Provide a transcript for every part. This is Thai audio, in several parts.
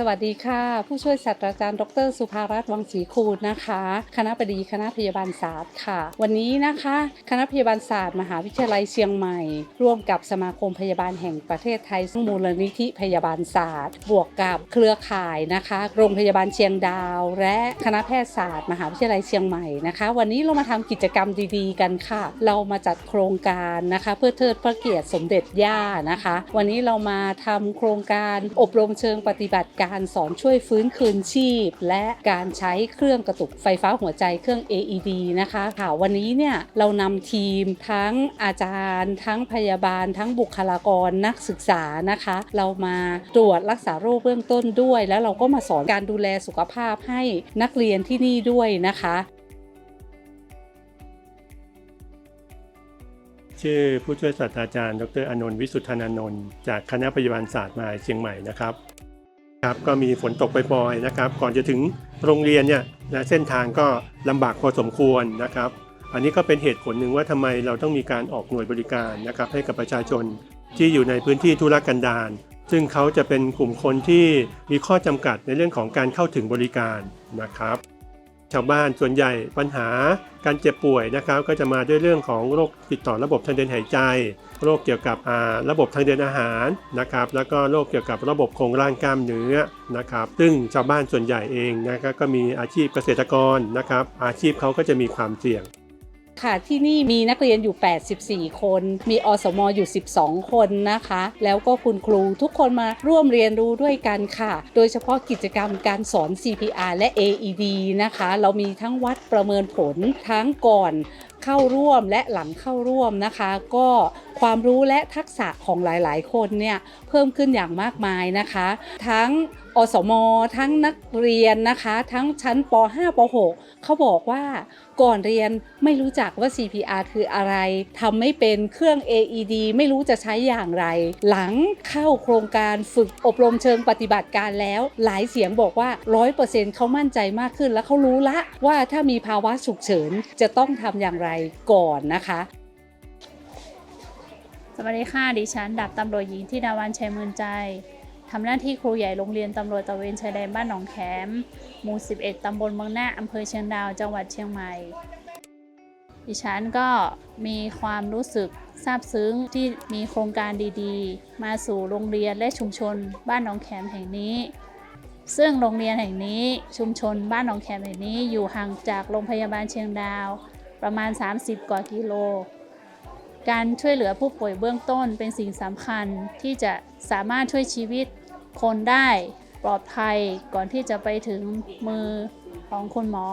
สวัสดีค่ะ ผู้ช่วยศาสตราจารย์ ดร สุภารัตน์วังศรีคูณนะคะ คณะบดีคณะพยาบาลศาสตร์ค่ะ วันนี้นะคะ คณะพยาบาลศาสตร์ มหาวิทยาลัยเชียงใหม่ ร่วมกับสมาคมพยาบาลแห่งประเทศไทยซึ่งมูลนิธิพยาบาลศาสตร์ บวกกับเครือข่ายนะคะ โรงพยาบาลเชียงดาว และคณะแพทยศาสตร์ มหาวิทยาลัยเชียงใหม่นะคะ วันนี้เรามาทำกิจกรรมดีๆ กันค่ะ เรามาจัดโครงการนะคะ เพื่อเทิดพระเกียรติสมเด็จย่านะคะ วันนี้เรามาทำโครงการอบรมเชิงปฏิบัติการการสอนช่วยฟื้นคืนชีพ และการใช้เครื่องกระตุกไฟฟ้าหัวใจเครื่อง AED นะคะค่ะวันนี้เนี่ยเรานำทีมทั้งอาจารย์ ทั้งพยาบาล ทั้งบุคลากรนักศึกษานะคะ เรามาตรวจรักษาโรคเบื้องต้นด้วย แล้วเราก็มาสอนการดูแลสุขภาพให้นักเรียนที่นี่ด้วยนะคะชื่อผู้ช่วยศาสตราจารย์ ดรอนนท์วิสุทธานนนท์จากคณะพยาบาลศาสตร์มหาวิทยาลัยเชียงใหม่นะครับ ครับก็มีฝนตกปล่อยๆนะครับ ก่อนจะถึงโรงเรียนเนี่ยนะเส้นทางก็ลำบากพอสมควรนะครับ อันนี้ก็เป็นเหตุผลหนึ่งว่าทำไมเราต้องมีการออกหน่วยบริการนะครับให้กับประชาชนที่อยู่ในพื้นที่ทุรกันดารซึ่งเขาจะเป็นกลุ่มคนที่มีข้อจำกัดในเรื่องของการเข้าถึงบริการนะครับ ชาวบ้านส่วนใหญ่ปัญหาการเจ็บป่วยนะครับ ก็จะมาด้วยเรื่องของโรคติดต่อระบบทางเดินหายใจ โรคเกี่ยวกับระบบทางเดินอาหารนะครับ แล้วก็โรคเกี่ยวกับระบบโครงร่างกล้ามเนื้อนะครับ ซึ่งชาวบ้านส่วนใหญ่เองนะครับก็มีอาชีพเกษตรกรนะครับ อาชีพเขาก็จะมีความเสี่ยง ค่ะที่นี่มีนักเรียนอยู่ 84 คน มีอสมอยู่ 12 คนนะคะ แล้วก็คุณครูทุกคนมาร่วมเรียนรู้ด้วยกันค่ะ โดยเฉพาะกิจกรรมการสอน CPR และ AED นะคะ เรามีทั้งวัดประเมินผลทั้งก่อน เข้าร่วมและหลังเข้าร่วมนะคะ ก็ความรู้และทักษะของหลายๆ คนเนี่ยเพิ่มขึ้นอย่างมากมายนะคะ ทั้งอสม ทั้งนักเรียนนะคะ ทั้งชั้นป .5 ป .6 เขาบอกว่าก่อนเรียนไม่รู้จักว่า CPR คืออะไรทำไม่เป็นเครื่อง AED ไม่รู้จะใช้อย่างไร หลังเข้าโครงการฝึกอบรมเชิงปฏิบัติการแล้ว หลายเสียงบอกว่า 100%เขามั่นใจมากขึ้น แล้วเขารู้ละว่าถ้ามีภาวะฉุกเฉินจะต้องทำอย่างไรก่อนนะคะ สวัสดีค่ะ ดิฉันดาบตำรวจหญิงที่ดาวันชัยมืองใจทำหน้าที่ครูใหญ่โรงเรียนตำรวจตะเวนชายแดนบ้านหนองแขม หมู่ 11 ตำบลเมืองหน้าอำเภอเชียงดาว จังหวัดเชียงใหม่ ดิฉันก็มีความรู้สึกซาบซึ้งที่มีโครงการดีๆ มาสู่โรงเรียนและชุมชนบ้านหนองแขมแห่งนี้ ซึ่งโรงเรียนแห่งนี้ชุมชนบ้านหนองแขมแห่งนี้อยู่ห่างจากโรงพยาบาลเชียงดาว ประมาณ 30 กว่ากิโล การช่วยเหลือผู้ป่วยเบื้องต้นเป็นสิ่งสำคัญที่จะสามารถช่วยชีวิตคนได้ปลอดภัยก่อนที่จะไปถึงมือของคุณหมอ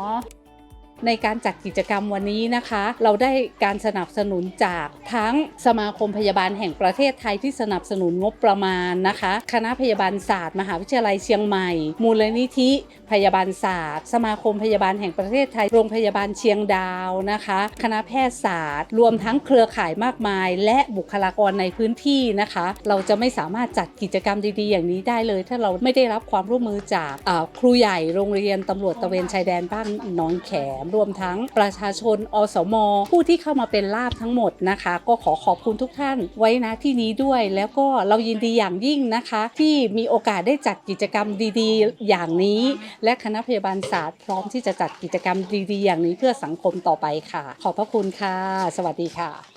ในการจัดกิจกรรมวันนี้นะคะ เราได้การสนับสนุนจากทั้งสมาคมพยาบาลแห่งประเทศไทยที่สนับสนุนงบประมาณนะคะ คณะพยาบาลศาสตร์ มหาวิทยาลัยเชียงใหม่ มูลนิธิ พยาบาลศาสตร์ สมาคมพยาบาลแห่งประเทศไทยโรงพยาบาลเชียงดาวนะคะ คณะแพทยศาสตร์ รวมทั้งเครือข่ายมากมาย และบุคลากรในพื้นที่นะคะ เราจะไม่สามารถจัดกิจกรรมดีๆ อย่างนี้ได้เลย ถ้าเราไม่ได้รับความร่วมมือจากครูใหญ่โรงเรียนตำรวจตะเวนชายแดนบ้านหนองแขมรวมทั้งประชาชน อสม ผู้ที่เข้ามาเป็นลาบทั้งหมดนะคะ ก็ขอขอบคุณทุกท่านไว้นะที่นี้ด้วย แล้วก็เรายินดีอย่างยิ่งนะคะ ที่มีโอกาสได้จัดกิจกรรมดีๆ อย่างนี้ และคณะพยาบาลศาสตร์พร้อมที่จะจัดกิจกรรมดีๆ อย่างนี้เพื่อสังคมต่อไปค่ะ ขอบพระคุณค่ะ สวัสดีค่ะ